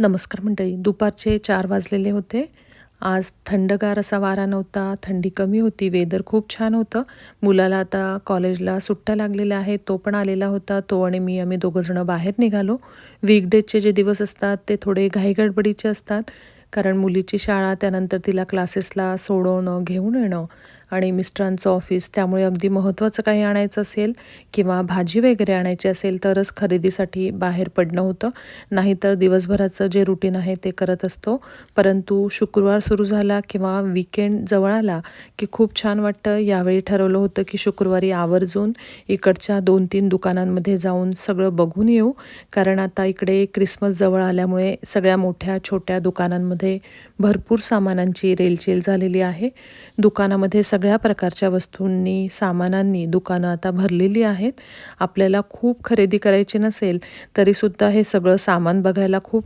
नमस्कार मंडळी. दुपारचे चार वाजलेले होते. आज थंडगार असा वारा नव्हता. थंडी कमी होती. वेदर खूप छान होतं. मुलाला आता कॉलेजला सुट्ट्या लागलेल्या आहेत. तो पण आलेला होता. तो आणि मी आम्ही दोघंजणं बाहेर निघालो. वीकडेजचे जे दिवस असतात ते थोडे घाईगडबडीचे असतात. कारण मुलीची शाळा त्यानंतर तिला क्लासेसला सोडवणं घेऊन येणं आणि मिस्टरांचं ऑफिस त्यामुळे अगदी महत्त्वाचं काही आणायचं असेल किंवा भाजी वगैरे आणायची असेल तरच खरेदीसाठी बाहेर पडणं होतं. नाहीतर दिवसभराचं जे रुटीन आहे ते करत असतो. परंतु शुक्रवार सुरू झाला किंवा विकेंड जवळ आला की खूप छान वाटतं. यावेळी ठरवलं होतं की शुक्रवारी आवर्जून इकडच्या दोन तीन दुकानांमध्ये जाऊन सगळं बघून येऊ. कारण आता इकडे क्रिसमस जवळ आल्यामुळे सगळ्या मोठ्या छोट्या दुकानांमध्ये भरपूर सामानांची रेलचेल झालेली आहे. दुकानामध्ये सगळ्या प्रकारच्या वस्तूंनी सामानांनी दुकानं आता भरलेली आहेत. आपल्याला खूप खरेदी करायची नसेल तरीसुद्धा हे सगळं सामान बघायला खूप